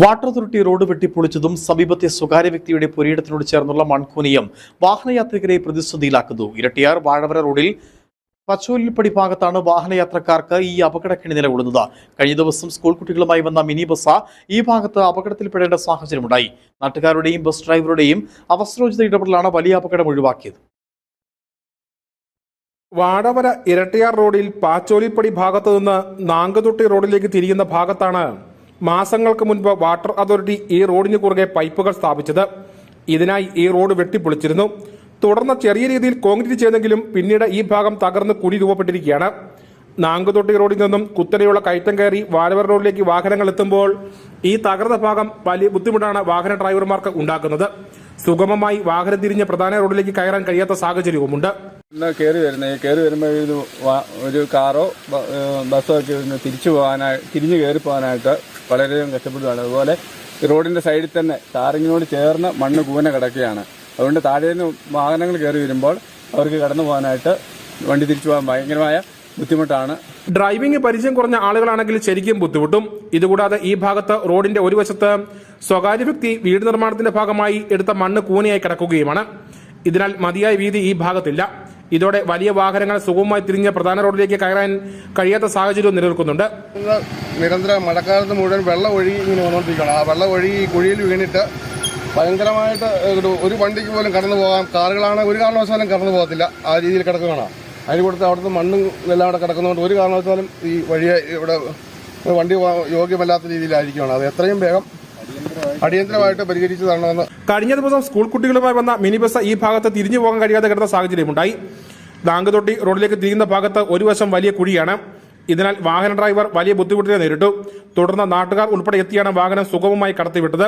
Water authority road വെട്ടിപ്പൊളിച്ചതും സമീപത്തെ സ്വകാര്യ വ്യക്തിയുടെ പുരയിടത്തിനോട് ചേർന്നുള്ള മൺകൂനിയം വാഹനയാത്രികരെ പ്രതിസന്ധിയിലാക്കുന്നു. ഇരട്ടിയാർ വാഴവര റോഡിൽ പച്ചോലിപ്പടി ഭാഗത്താണ് വാഹനയാത്രക്കാർക്ക് ഈ അപകടക്കെണി നിലകൊള്ളുന്നത്. കഴിഞ്ഞ ദിവസം സ്കൂൾ കുട്ടികളുമായി വന്ന മിനി ബസ് ഈ ഭാഗത്ത് അപകടത്തിൽപ്പെടേണ്ട സാഹചര്യമുണ്ടായി. നാട്ടുകാരുടെയും ബസ് ഡ്രൈവറുടെയും അവസരോചിത ഇടപെടലാണ് വലിയ അപകടം ഒഴിവാക്കിയത്. വാടവര ഇരട്ടിയാർ റോഡിൽ പാച്ചോലിപ്പടി ഭാഗത്തു നിന്ന് നാങ്കതൊട്ടി റോഡിലേക്ക് തിരിയുന്ന ഭാഗത്താണ് മാസങ്ങൾക്ക് മുൻപ് വാട്ടർ അതോറിറ്റി ഈ റോഡിന് കുറുകെ പൈപ്പുകൾ സ്ഥാപിച്ചത്. ഇതിനായി ഈ റോഡ് വെട്ടിപ്പൊളിച്ചിരുന്നു. തുടർന്ന് ചെറിയ രീതിയിൽ കോൺക്രീറ്റ് ചെയ്തെങ്കിലും പിന്നീട് ഈ ഭാഗം തകർന്ന് കുഴി രൂപപ്പെട്ടിരിക്കുകയാണ്. നാങ്കുതൊട്ടി റോഡിൽ നിന്നും കുത്തനെയുള്ള കയറ്റം കയറി വാഴവര റോഡിലേക്ക് വാഹനങ്ങൾ എത്തുമ്പോൾ ഈ തകർന്ന ഭാഗം വലിയ ബുദ്ധിമുട്ടാണ് വാഹന ഡ്രൈവർമാർക്ക് ഉണ്ടാക്കുന്നത്. സുഗമമായി വാഹനം തിരിഞ്ഞ് പ്രധാന റോഡിലേക്ക് കയറാൻ കഴിയാത്ത സാഹചര്യവുമുണ്ട്. കയറി വരുന്നത് കയറി വരുമ്പോൾ ഒരു ഒരു കാറോ ബസ്സോ ഒക്കെ തിരിച്ചു പോകാനായി തിരിഞ്ഞു കയറി പോകാനായിട്ട് വളരെയധികം കഷ്ടപ്പെടുകയാണ് അതുപോലെ റോഡിന്റെ സൈഡിൽ തന്നെ ടാറിങ്ങിനോട് ചേർന്ന് മണ്ണ് കൂന കിടക്കുകയാണ്. അതുകൊണ്ട് താഴെ നിന്ന് വാഹനങ്ങൾ കയറി വരുമ്പോൾ അവർക്ക് കടന്നു പോകാനായിട്ട് വണ്ടി തിരിച്ചു പോകാൻ ഭയങ്കരമായ ബുദ്ധിമുട്ടാണ്. ഡ്രൈവിംഗ് പരിചയം കുറഞ്ഞ ആളുകളാണെങ്കിൽ ശരിക്കും ബുദ്ധിമുട്ടും. ഇതുകൂടാതെ ഈ ഭാഗത്ത് റോഡിന്റെ ഒരു വശത്ത് സ്വകാര്യ വ്യക്തി വീട് നിർമ്മാണത്തിന്റെ ഭാഗമായി എടുത്ത മണ്ണ് കൂനയായി കിടക്കുകയുമാണ്. ഇതിനാൽ മതിയായ വീതി ഈ ഭാഗത്തില്ല. ഇതോടെ വലിയ വാഹനങ്ങൾ സുഗമമായി തിരിഞ്ഞ് പ്രധാന റോഡിലേക്ക് കയറാൻ കഴിയാത്ത സാഹചര്യവും നിലനിൽക്കുന്നുണ്ട്. നിരന്തരം മഴക്കാലത്ത് മുഴുവൻ വെള്ളം ഒഴുകി ഇങ്ങനെ വന്നുകൊണ്ടിരിക്കുകയാണ്. ആ വെള്ളം ഒഴുകി കുഴിയിൽ വീണിട്ട് ഭയങ്കരമായിട്ട് ഒരു വണ്ടിക്ക് പോലും കടന്നു പോകാം കാറുകളാണ് ഒരു കാരണവശാലും കടന്നു പോകത്തില്ല. ആ രീതിയിൽ കിടക്കുകയാണ്. അതിന് കൊടുത്ത് അവിടുത്തെ മണ്ണും എല്ലാം അവിടെ കിടക്കുന്നതുകൊണ്ട് ഒരു കാരണവശാലും ഈ വഴിയെ ഇവിടെ വണ്ടി യോഗ്യമല്ലാത്ത രീതിയിലായിരിക്കുകയാണ്. അത് എത്രയും വേഗം അടിയന്തരമായിട്ട് പരിഹരിച്ചു തരണമെന്ന് കഴിഞ്ഞ ദിവസം സ്കൂൾ കുട്ടികളുമായി വന്ന മിനി ബസ് ഈ ഭാഗത്ത് തിരിഞ്ഞു പോകാൻ കഴിയാതെ കിടന്ന സാഹചര്യമുണ്ടായി ദാങ്കതൊട്ടി റോഡിലേക്ക് തിരിയുന്ന ഭാഗത്ത് ഒരു വശം വലിയ കുഴിയാണ്. ഇതിനാൽ വാഹന ഡ്രൈവർ വലിയ ബുദ്ധിമുട്ടിനെ നേരിട്ടു. തുടർന്ന് നാട്ടുകാർ ഉൾപ്പെടെ എത്തിയാണ് വാഹനം സുഗമമായി കടത്തിവിട്ടത്.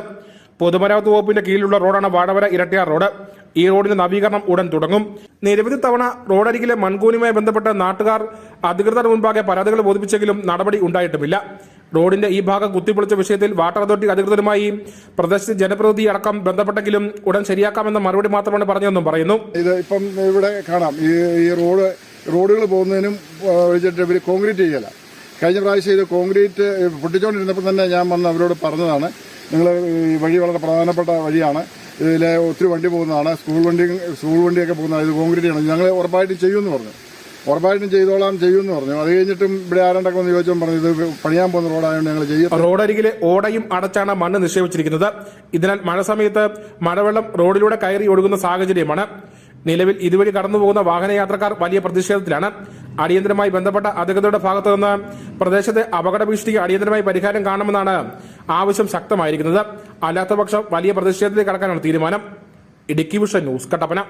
പൊതുമരാമത്ത് വകുപ്പിന്റെ കീഴിലുള്ള റോഡാണ് വാടവര ഇരട്ടിയാർ റോഡ്. ഈ റോഡിന്റെ നവീകരണം ഉടൻ തുടങ്ങും. നിരവധി തവണ റോഡരികിലെ മൺകൂലിയുമായി ബന്ധപ്പെട്ട് നാട്ടുകാർ അധികൃതർ മുൻപാകെ പരാതികൾ ബോധിപ്പിച്ചെങ്കിലും നടപടി ഉണ്ടായിട്ടുമില്ല. റോഡിന്റെ ഈ ഭാഗം കുത്തിപ്പൊളിച്ച വിഷയത്തിൽ വാട്ടർ അതോറിറ്റി അധികൃതരുമായി പ്രദേശത്തെ ജനപ്രതിനിധി അടക്കം ബന്ധപ്പെട്ടെങ്കിലും ഉടൻ ശരിയാക്കാമെന്ന മറുപടി മാത്രമാണ് പറഞ്ഞതെന്നും പറയുന്നു. ഇത് ഇപ്പം ഇവിടെ കാണാം. ഈ റോഡ് റോഡുകൾ പോകുന്നതിനും ഇവർ കോൺക്രീറ്റ് ചെയ്യല. കഴിഞ്ഞ പ്രാവശ്യം ഇത് കോൺക്രീറ്റ് പൊട്ടിച്ചുകൊണ്ടിരുന്നപ്പോൾ തന്നെ ഞാൻ വന്ന് അവരോട് പറഞ്ഞതാണ്. നിങ്ങൾ ഈ വഴി വളരെ പ്രധാനപ്പെട്ട വഴിയാണ്. ഇതിലെ ഒത്തിരി വണ്ടി പോകുന്നതാണ്. സ്കൂൾ വണ്ടി സ്കൂൾ വണ്ടിയൊക്കെ പോകുന്നതാണ്. ഇത് കോൺക്രീറ്റ് ചെയ്യണം. ഞങ്ങൾ ഉറപ്പായിട്ട് ചെയ്യുമെന്ന് പറഞ്ഞു. ഉറപ്പായിട്ടും ചെയ്തോളാം ചെയ്യുമെന്ന് പറഞ്ഞു. അത് കഴിഞ്ഞിട്ടും ഇവിടെ ആരണ്ടൊക്കെ ഒന്ന് ചോദിച്ചപ്പോൾ പറഞ്ഞു ഇത് പണിയാൻ പോകുന്ന റോഡായതുകൊണ്ട് ഞങ്ങൾ ചെയ്യും റോഡരികിലെ ഓടയും അടച്ചാണ് മണ്ണ് നിക്ഷേപിച്ചിരിക്കുന്നത്. ഇതിനാൽ മഴ സമയത്ത് മഴവെള്ളം റോഡിലൂടെ കയറി ഒഴുകുന്ന സാഹചര്യമാണ്. നിലവിൽ ഇതുവഴി കടന്നുപോകുന്ന വാഹനയാത്രക്കാർ വലിയ പ്രതിഷേധത്തിലാണ്. അടിയന്തരമായി ബന്ധപ്പെട്ട അധികൃതരുടെ ഭാഗത്തു നിന്ന് പ്രദേശത്തെ അപകട ഭീഷണിക്ക് അടിയന്തരമായി പരിഹാരം കാണണമെന്നാണ് ആവശ്യം ശക്തമായിരിക്കുന്നത്. അല്ലാത്തപക്ഷം വലിയ പ്രതിഷേധത്തിൽ കടക്കാനാണ് തീരുമാനം. Idukki vision news Kattappana.